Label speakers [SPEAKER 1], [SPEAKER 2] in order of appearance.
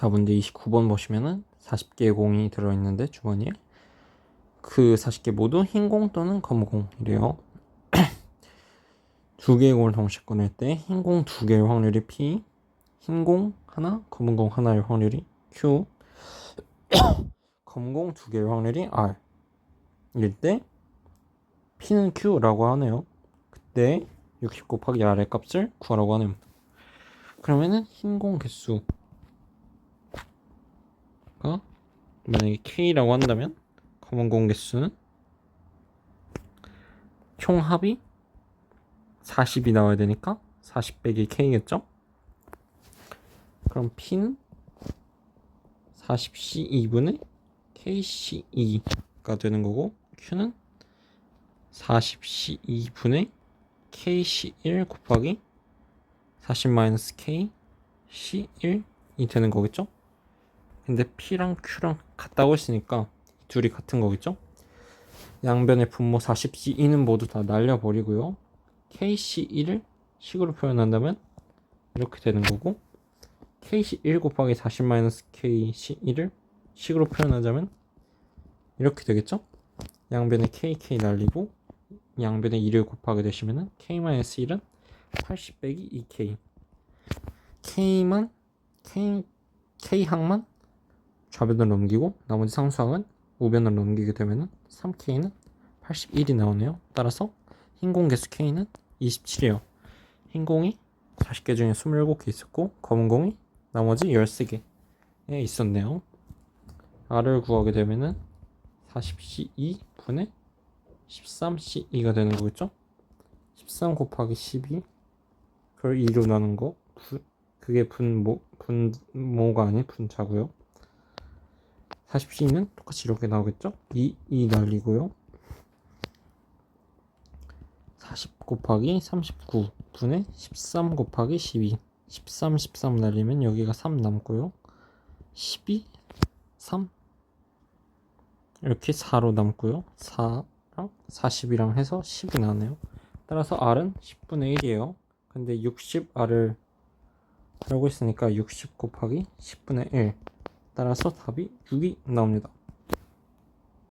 [SPEAKER 1] 자, 문제 29번 보시면은 40개의 공이 들어있는데 주머니에 그 40개 모두 흰 공 또는 검은 공이래요. 두 개의 공을 동시에 꺼낼 때 흰 공 두 개의 확률이 P, 흰 공 하나, 검은 공 하나의 확률이 Q, 검은 공 두 개의 확률이 R. 일 때 P는 Q라고 하네요. 그때 60 곱하기 R의 값을 구하라고 하네요. 그러면은 흰 공 개수 가 만약에 K라고 한다면? 검은 공 개수는? 총 합이? 40이 나와야 되니까 40 빼기 K겠죠? 그럼 P는? 40C2분의 KC2가 되는 거고 Q는? 40C2분의 KC1 곱하기 40-K C1이 되는 거겠죠? 근데 P랑 Q랑 같다고 했으니까 둘이 같은 거겠죠? 양변의 분모 40C2는 모두 다 날려버리고요. KC1을 식으로 표현한다면 이렇게 되는 거고 KC1 곱하기 40-KC1을 식으로 표현하자면 이렇게 되겠죠? 양변에 KK 날리고 양변에 2를 곱하게 되시면은 K-1은 80 빼기 2K K만 K, K항만 좌변으로 넘기고 나머지 상수항은 우변으로 넘기게 되면은 3K는 81이 나오네요. 따라서 흰 공 개수 K는 27이에요. 흰 공이 40개 중에 27개 있었고 검은 공이 나머지 13개에 있었네요. R을 구하게 되면은 40C2 분의 13C2가 되는 거겠죠? 13 곱하기 12 그걸 2로 나눈 거 부, 그게 분모 분모가 아닌 분자고요. 40C는 똑같이 이렇게 나오겠죠? 2, 2 날리고요. 40 곱하기 39 분의 13 곱하기 12 13, 13 날리면 여기가 3 남고요. 12, 3 이렇게 4로 남고요. 4랑 40이랑 해서 10이 나네요. 따라서 R은 10분의 1이에요. 근데 60R을 하려고 했으니까 60 곱하기 10분의 1 따라서 답이 6이 나옵니다.